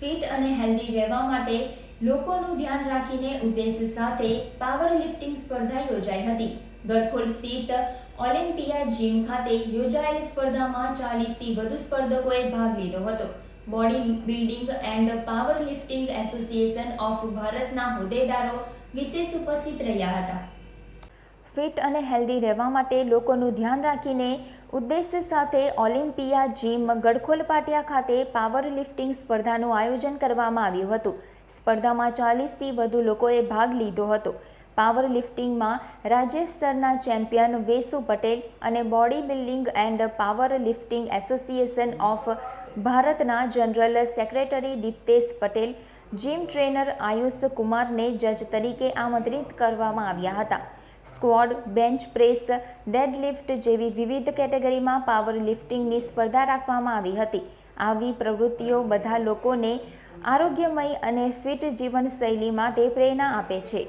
Fit અને healthy રહેવા માટે લોકોનું ધ્યાન રાખીને ઉદ્દેશ સાથે પાવર લિફ્ટિંગ સ્પર્ધા યોજાઈ હતી. ગડખોલ સ્થિત ઓલિમ્પિયા જીમ ખાતે યોજાયેલી સ્પર્ધામાં ચાલીસથી વધુ સ્પર્ધકોએ ભાગ લીધો હતો. Body building and power lifting association of ભારતના હોદ્દેદારો વિશેષ ઉપસ્થિત રહ્યા હતા. ફિટ અને હેલ્ધી રહેવા માટે લોકોનું ધ્યાન રાખીને ઉદ્દેશ સાથે ઓલિમ્પિયા જીમ ગડખોલ પાટિયા ખાતે પાવર લિફ્ટિંગ સ્પર્ધાનું આયોજન કરવામાં આવ્યું હતું. સ્પર્ધામાં ચાલીસથી વધુ લોકોએ ભાગ લીધો હતો. પાવર લિફ્ટિંગમાં રાજ્ય સ્તરના ચેમ્પિયન વેસુ પટેલ અને body building and power lifting association of ભારતના general secretary Diptesh Patel, gym trainer Ayush કુમારને જજ તરીકે આમંત્રિત કરવામાં આવ્યા હતા. સ્ક્વોડ, બેન્ચ પ્રેસ, ડેડલિફ્ટ જેવી વિવિધ કેટેગરીમાં પાવર લિફ્ટિંગની સ્પર્ધા રાખવામાં આવી હતી. આવી પ્રવૃત્તિઓ બધા લોકોને આરોગ્યમય અને ફિટ જીવનશૈલી માટે પ્રેરણા આપે છે.